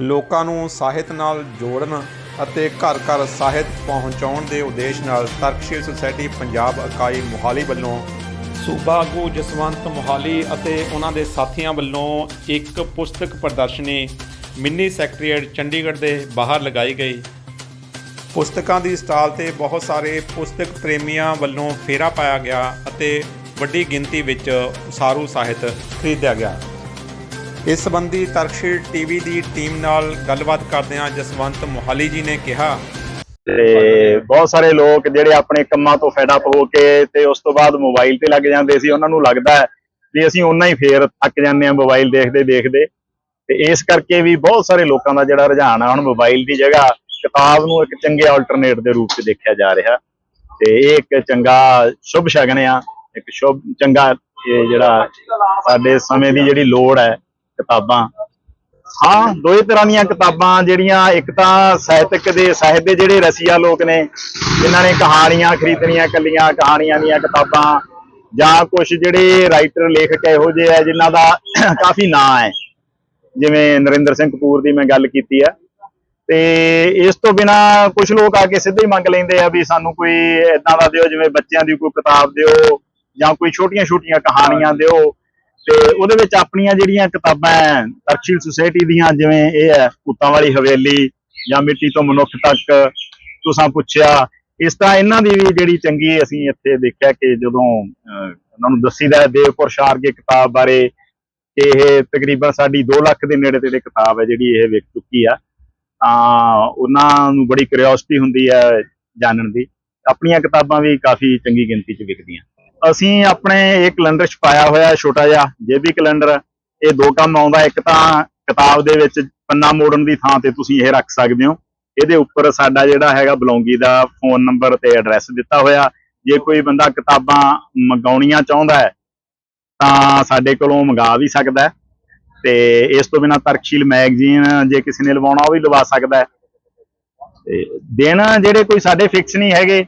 ਲੋਕਾਂ ਨੂੰ ਸਾਹਿਤ ਨਾਲ ਜੋੜਨ ਅਤੇ ਘਰ ਘਰ ਸਾਹਿਤ ਪਹੁੰਚਾਉਣ ਦੇ ਉਦੇਸ਼ ਨਾਲ ਤਰਕਸ਼ੀਲ ਸੁਸਾਇਟੀ ਪੰਜਾਬ ਇਕਾਈ ਮੁਹਾਲੀ ਵੱਲੋਂ ਸੂਬਾ ਆਗੂ ਜਸਵੰਤ ਮੁਹਾਲੀ ਅਤੇ ਉਹਨਾਂ ਦੇ ਸਾਥੀਆਂ ਵੱਲੋਂ ਇੱਕ ਪੁਸਤਕ ਪ੍ਰਦਰਸ਼ਨੀ ਮਿੰਨੀ ਸੈਕਟਰੀਏਟ ਚੰਡੀਗੜ੍ਹ ਦੇ ਬਾਹਰ ਲਗਾਈ ਗਈ। ਪੁਸਤਕਾਂ ਦੀ ਸਟਾਲ ਤੇ ਬਹੁਤ ਸਾਰੇ ਪੁਸਤਕ ਪ੍ਰੇਮੀਆਂ ਵੱਲੋਂ ਫੇਰਾ ਪਾਇਆ ਗਿਆ ਅਤੇ ਵੱਡੀ ਗਿਣਤੀ ਵਿੱਚ ਉਸਾਰੂ ਸਾਹਿਤ ਖਰੀਦਿਆ ਗਿਆ। ਇਸ ਸੰਬੰਧੀ ਤਰਕਸ਼ੀਲ ਟੀਵੀ ਦੀ ਟੀਮ ਨਾਲ ਗੱਲਬਾਤ ਕਰਦਿਆਂ ਜਸਵੰਤ ਮੋਹਾਲੀ ਜੀ ਨੇ ਕਿਹਾ। ਤੇ ਬਹੁਤ ਸਾਰੇ ਲੋਕ ਜਿਹੜੇ ਆਪਣੇ ਕੰਮਾਂ ਤੋਂ ਫੈਡ ਹੋ ਕੇ ਤੇ ਉਸ ਤੋਂ ਬਾਅਦ ਮੋਬਾਈਲ ਤੇ ਲੱਗ ਜਾਂਦੇ ਸੀ, ਉਹਨਾਂ ਨੂੰ ਲੱਗਦਾ ਵੀ ਅਸੀਂ ਓਨਾ ਹੀ ਫੇਰ ਥੱਕ ਜਾਂਦੇ ਹਾਂ ਮੋਬਾਈਲ ਦੇਖਦੇ ਦੇਖਦੇ। ਤੇ ਇਸ ਕਰਕੇ ਵੀ ਬਹੁਤ ਸਾਰੇ ਲੋਕਾਂ ਦਾ ਜਿਹੜਾ ਰੁਝਾਨ ਆ, ਹੁਣ ਮੋਬਾਈਲ ਦੀ ਜਗ੍ਹਾ ਕਿਤਾਬ ਨੂੰ ਇੱਕ ਚੰਗੇ ਆਲਟਰਨੇਟ ਦੇ ਰੂਪ 'ਚ ਦੇਖਿਆ ਜਾ ਰਿਹਾ। ਤੇ ਇਹ ਇੱਕ ਚੰਗਾ ਸ਼ੁਭ ਸ਼ਗਨ ਆ, ਇੱਕ ਸ਼ੁਭ ਚੰਗਾ ਜਿਹੜਾ ਸਾਡੇ ਸਮੇਂ ਦੀ ਜਿਹੜੀ ਲੋੜ ਹੈ ਕਿਤਾਬਾਂ। ਹਾਂ ਦੋਏ ਤਰ੍ਹਾਂ ਦੀਆਂ ਕਿਤਾਬਾਂ ਜਿਹੜੀਆਂ ਇੱਕ ਤਾਂ ਸਾਹਿਤਕ ਦੇ ਸਾਹਿਤ ਦੇ ਜਿਹੜੇ ਰਸੀਆ ਲੋਕ ਨੇ ਜਿਨ੍ਹਾਂ ਨੇ ਕਹਾਣੀਆਂ ਖਰੀਦਣੀਆਂ ਕੱਲੀਆਂ ਕਹਾਣੀਆਂ ਦੀਆਂ ਕਿਤਾਬਾਂ ਜਾਂ ਕੁਝ ਜਿਹੜੇ ਰਾਈਟਰ ਲੇਖਕ ਇਹੋ ਜਿਹੇ ਆ ਜਿਨ੍ਹਾਂ ਦਾ ਕਾਫੀ ਨਾਂ ਹੈ। ਜਿਵੇਂ ਨਰਿੰਦਰ ਸਿੰਘ ਕਪੂਰ ਦੀ ਮੈਂ ਗੱਲ ਕੀਤੀ ਆ। ਤੇ ਇਸ ਤੋਂ ਬਿਨਾ ਕੁਝ ਲੋਕ ਆ ਕੇ ਸਿੱਧੇ ਹੀ ਮੰਗ ਲੈਂਦੇ ਆ ਵੀ ਸਾਨੂੰ ਕੋਈ ਇਦਾਂ ਦਾ ਦਿਓ ਜਿਵੇਂ ਬੱਚਿਆਂ ਦੀ ਕੋਈ ਕਿਤਾਬ ਦਿਓ ਜਾਂ ਕੋਈ ਛੋਟੀਆਂ-ਛੋਟੀਆਂ ਕਹਾਣੀਆਂ ਦਿਓ। ਤੇ ਉਹਦੇ ਵਿੱਚ ਆਪਣੀਆਂ ਜਿਹੜੀਆਂ ਕਿਤਾਬਾਂ ਹੈ ਤਰਕਸ਼ੀਲ ਸੁਸਾਇਟੀ ਦੀਆਂ ਜਿਵੇਂ ਇਹ ਹੈ ਭੂਤਾਂ ਵਾਲੀ ਹਵੇਲੀ ਜਾਂ ਮਿੱਟੀ ਤੋਂ ਮਨੁੱਖ ਤੱਕ ਤੁਸੀਂ ਪੁੱਛਿਆ ਇਸ ਤਰ੍ਹਾਂ ਇਹਨਾਂ ਦੀ ਵੀ ਜਿਹੜੀ ਚੰਗੀ ਅਸੀਂ ਇੱਥੇ ਦੇਖਿਆ ਕਿ ਜਦੋਂ ਅਹ, ਉਹਨਾਂ ਨੂੰ ਦੱਸੀਦਾ ਹੈ ਦੇਵਪੁਰ ਸ਼ਾਰਗੇ ਕਿਤਾਬ ਬਾਰੇ ਕਿ ਇਹ ਤਕਰੀਬਨ ਸਾਡੀ 2 ਲੱਖ ਦੇ ਨੇੜੇ ਤੇੜੇ ਕਿਤਾਬ ਹੈ ਜਿਹੜੀ ਇਹ ਵਿਕ ਚੁੱਕੀ ਆ। ਤਾਂ ਉਹਨਾਂ ਨੂੰ ਬੜੀ ਕਿਉਰਿਓਸਿਟੀ ਹੁੰਦੀ ਹੈ ਜਾਣਨ ਦੀ। ਆਪਣੀਆਂ ਕਿਤਾਬਾਂ ਵੀ ਕਾਫੀ ਚੰਗੀ ਗਿਣਤੀ 'ਚ ਵਿਕਦੀਆਂ। ਅਸੀਂ ਆਪਣੇ ਇਹ ਕੈਲੰਡਰ ਛਪਾਇਆ ਹੋਇਆ ਛੋਟਾ ਜਿਹਾ ਜੇਬੀ ਕੈਲੰਡਰ ਇਹ ਦੋ ਕੰਮ ਆਉਂਦਾ, ਇੱਕ ਤਾਂ ਕਿਤਾਬ ਦੇ ਵਿੱਚ ਪੰਨਾ ਮੋੜਨ ਦੀ ਥਾਂ ਤੇ ਤੁਸੀਂ ਇਹ ਰੱਖ ਸਕਦੇ ਹੋ। ਇਹਦੇ ਉੱਪਰ ਸਾਡਾ ਜਿਹੜਾ ਹੈਗਾ ਬਲੌਂਗੀ ਦਾ ਫੋਨ ਨੰਬਰ ਤੇ ਐਡਰੈਸ ਦਿੱਤਾ ਹੋਇਆ। ਜੇ ਕੋਈ ਬੰਦਾ ਕਿਤਾਬਾਂ ਮੰਗਾਉਣੀਆਂ ਚਾਹੁੰਦਾ ਹੈ, ਤਾਂ ਸਾਡੇ ਕੋਲੋਂ ਮੰਗਾ ਵੀ ਸਕਦਾ ਤੇ ਇਸ ਤੋਂ ਬਿਨਾ ਤਰਕਸ਼ੀਲ ਮੈਗਜ਼ੀਨ ਜੇ ਕਿਸੇ ਨੇ ਲਵਾਉਣਾ, ਉਹ ਵੀ ਲਵਾ ਸਕਦਾ ਤੇ ਦਿਨ ਜਿਹੜੇ ਕੋਈ ਸਾਡੇ ਫਿਕਸ ਨਹੀਂ ਹੈਗੇ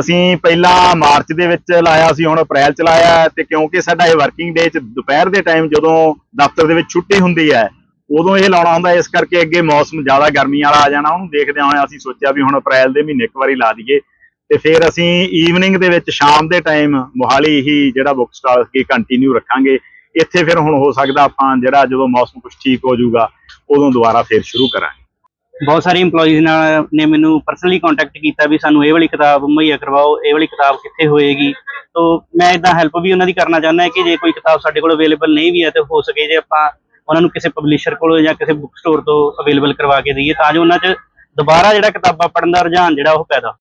ਅਸੀਂ ਪਹਿਲਾਂ ਮਾਰਚ ਦੇ ਵਿੱਚ ਲਾਇਆ ਸੀ, ਹੁਣ ਅਪ੍ਰੈਲ ਚ ਲਾਇਆ ਹੈ ਤੇ ਕਿਉਂਕਿ ਸਾਡਾ ਇਹ ਵਰਕਿੰਗ ਡੇ ਚ ਦੁਪਹਿਰ ਦੇ ਟਾਈਮ ਜਦੋਂ ਦਫ਼ਤਰ ਦੇ ਵਿੱਚ ਛੁੱਟੀ ਹੁੰਦੀ ਹੈ, ਉਦੋਂ ਇਹ ਲਾਉਣਾ ਹੁੰਦਾ, ਇਸ ਕਰਕੇ ਅੱਗੇ ਮੌਸਮ ਜ਼ਿਆਦਾ ਗਰਮੀ ਵਾਲਾ ਆ ਜਾਣਾ, ਉਹਨੂੰ ਦੇਖਦਿਆਂ ਹੋਇਆ ਅਸੀਂ ਸੋਚਿਆ ਵੀ ਹੁਣ ਅਪ੍ਰੈਲ ਦੇ ਮਹੀਨੇ ਇੱਕ ਵਾਰੀ ਲਾ ਦਈਏ। ਤੇ ਫਿਰ ਅਸੀਂ ਈਵਨਿੰਗ ਦੇ ਵਿੱਚ ਸ਼ਾਮ ਦੇ ਟਾਈਮ ਮੋਹਾਲੀ ਹੀ ਜਿਹੜਾ ਬੁੱਕ ਸਟਾਲ ਕੀ ਕੰਟੀਨਿਊ ਰੱਖਾਂਗੇ। ਇੱਥੇ ਫਿਰ ਹੁਣ ਹੋ ਸਕਦਾ ਆਪਾਂ ਜਿਹੜਾ ਜਦੋਂ ਮੌਸਮ ਕੁਝ ਠੀਕ ਹੋ ਜਾਊਗਾ, ਉਦੋਂ ਦੁਬਾਰਾ ਫਿਰ ਸ਼ੁਰੂ ਕਰਾਂਗੇ। ਬਹੁਤ ਸਾਰੇ EMPLOYEES ਨਾਲ ਨੇ ਮੈਨੂੰ ਪਰਸਨਲੀ ਕੰਟੈਕਟ ਕੀਤਾ ਵੀ ਸਾਨੂੰ ਇਹ ਵਾਲੀ ਕਿਤਾਬ ਮੁਹੱਈਆ ਕਰਵਾਓ, ਇਹ ਵਾਲੀ ਕਿਤਾਬ ਕਿੱਥੇ ਹੋਏਗੀ। ਤੋ ਮੈਂ ਇਦਾਂ ਹੈਲਪ ਵੀ ਉਹਨਾਂ ਦੀ ਕਰਨਾ ਚਾਹੁੰਦਾ ਕਿ ਜੇ ਕੋਈ ਕਿਤਾਬ ਸਾਡੇ ਕੋਲ ਅਵੇਲੇਬਲ ਨਹੀਂ ਵੀ ਹੈ ਤੇ ਹੋ ਸਕੇ ਜੇ ਆਪਾਂ ਉਹਨਾਂ ਨੂੰ ਕਿਸੇ ਪਬਲਿਸ਼ਰ ਕੋਲੋਂ ਜਾਂ ਕਿਸੇ ਬੁੱਕ ਸਟੋਰ ਤੋਂ ਅਵੇਲੇਬਲ ਕਰਵਾ ਕੇ ਦਈਏ ਤਾਂ ਜੋ ਉਹਨਾਂ 'ਚ ਦੁਬਾਰਾ ਜਿਹੜਾ ਕਿਤਾਬਾਂ ਪੜ੍ਹਨ ਦਾ ਰੁਝਾਨ ਜਿਹੜਾ ਉਹ ਪੈਦਾ